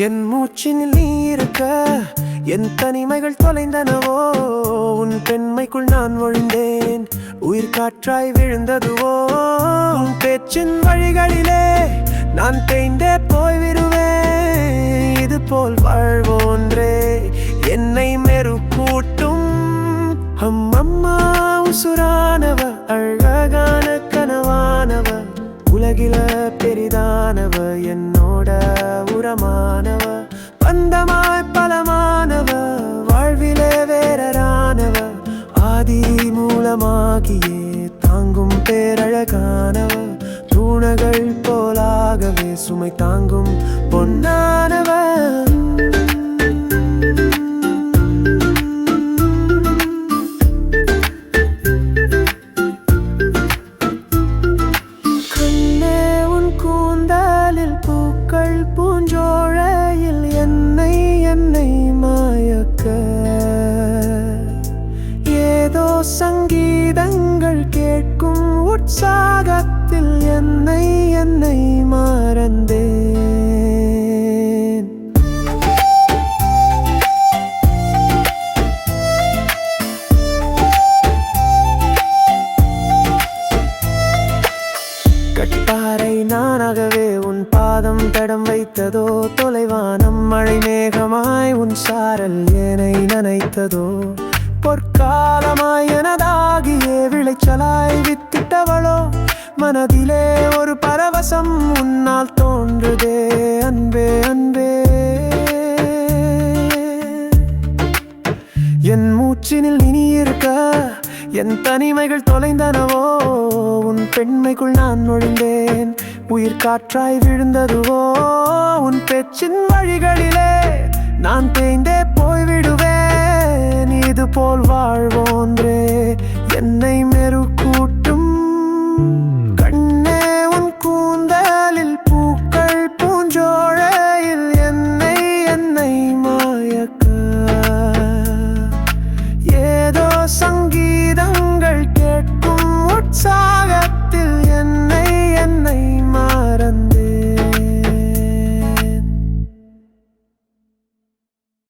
என் நீ இருக்க என் தனிமைகள் தொலைந்தனவோ உன் பெண்மைக்குள் நான் ஒழிந்தேன். உயிர் காற்றாய் விழுந்ததுவோ உன் பேச்சின் வழிகளிலே நான் தேய்ந்தே போய்விடுவேன். இது போல் வாழ்வோன்றே என்னை மெருக்கூட்டும். அம்மம்மா உசுரானவ அழகான கனவானவ உலகில பெரிதானவ. உரமானவ பந்தமாய் பலமானவ வாழ்விலே வேறரானவ ஆதி மூலமாகியே தாங்கும் பேரழகானவ தூணகள் போலாகவே சுமை தாங்கும் பொன்னான கட்டாரை நானாகவே உன் பாதம் தடம் வைத்ததோ தொலைவானம் மழை மேகமாய் உன் சாரல் ஏனை நனைத்ததோ. பொற்காலமாய் எனதாகியே விளைச்சலாய் வித்திட்டவளோ மனதிலே ஒரு பரவச என் மூச்சினில் இனி இருக்க என் தனிமைகள் தொலைந்தனவோ உன் பெண்மைக்குள் நான் நுழைந்தேன். உயிர் காற்றாய் விழுந்ததுவோ உன் பேச்சின் வழிகளிலே நான் தேய்ந்தே போய்விடுவேன். இது போல் வாழ்வோன்றே என்னை